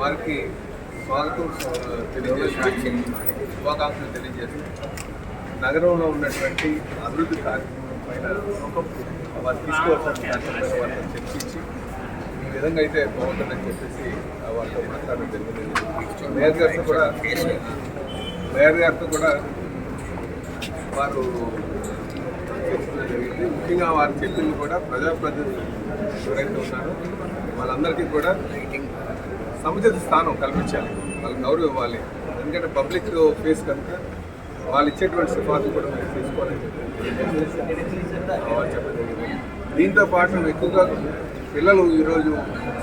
వారికి స్వాగతం తెలియజేసి శుభాకాంక్షలు తెలియజేస్తూ నగరంలో ఉన్నటువంటి అభివృద్ధి కార్యక్రమం పైన వారు తీసుకోవాల్సిన వారితో చర్చించి ఈ విధంగా అయితే బాగుంటుందని చెప్పేసి వాళ్ళతో మాట్లాడడం జరిగింది. మేయర్ గారితో కూడా మేయర్ గారితో కూడా వారు చర్చించడం జరిగింది. ముఖ్యంగా వారు చెప్పింది కూడా ప్రజాప్రతినిధులు ఎవరైతే ఉన్నారో వాళ్ళందరికీ కూడా సముచిత స్థానం కల్పించాలి. వాళ్ళకి గౌరవం ఇవ్వాలి. ఎందుకంటే పబ్లిక్ ఫేస్ కనుక వాళ్ళు ఇచ్చేటువంటి సిఫార్సు కూడా మీరు తీసుకోవాలని దీంతో పాటు ఎక్కువగా పిల్లలు ఈరోజు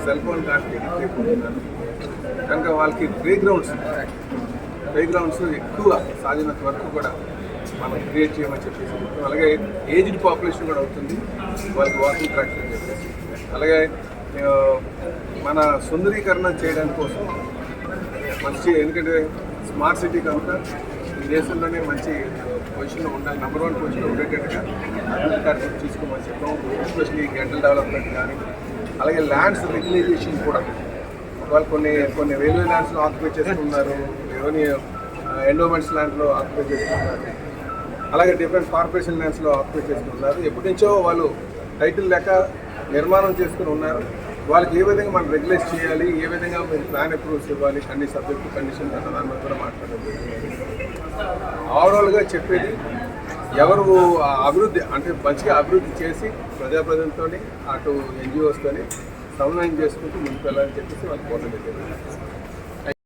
సెల్ ఫోన్ కానీ కనుక వాళ్ళకి ప్లే గ్రౌండ్స్ ప్లే గ్రౌండ్స్ ఎక్కువ సాధినంత వరకు కూడా మనం క్రియేట్ చేయమని చెప్పేసి. అలాగే ఏజ్డ్ పాపులేషన్ కూడా అవుతుంది. వాళ్ళకి వాకింగ్ ట్రాక్ అని చెప్పేసి. అలాగే మన సుందరీకరణ చేయడం కోసం మంచి ఎందుకంటే స్మార్ట్ సిటీ కనుక ఈ దేశంలోనే మంచి పొజిషన్లో ఉండాలి. నెంబర్ వన్ పొజిషన్లో ఉండేటట్టుగా అభివృద్ధి కార్యక్రమం తీసుకోమని చెప్పాం ఎస్పెషలీ గంటల డెవలప్మెంట్ కానీ అలాగే ల్యాండ్స్ రెగ్యులైజేషన్ కూడా. వాళ్ళు కొన్ని కొన్ని రైల్వే ల్యాండ్స్లో ఆక్యుపై చేసుకున్నారు కొన్ని ఎండోమెంట్స్ ల్యాండ్లో ఆక్యుపై చేసుకున్నారు అలాగే డిఫరెంట్ కార్పొరేషన్ ల్యాండ్స్లో ఆక్యుపై చేసుకున్నారు ఎప్పటి నుంచో వాళ్ళు టైటిల్ లేక నిర్మాణం చేసుకుని ఉన్నారు. వాళ్ళకి ఏ విధంగా మనం రెగ్యులేట్ చేయాలి ఏ విధంగా మీరు ప్లాన్ అప్రూవ్స్ ఇవ్వాలి అన్ని సబ్జెక్ట్ కండిషన్ అన్న దాని మీద కూడా మాట్లాడడం ఓవరాల్గా చెప్పేది ఎవరు ఆ అభివృద్ధి అంటే మంచిగా అభివృద్ధి చేసి ప్రజాప్రతినిధులతో అటు ఎన్జిఓస్తోని సమన్వయం చేసుకుంటూ ముందుకు వెళ్ళాలని చెప్పేసి వాళ్ళకి కోరడం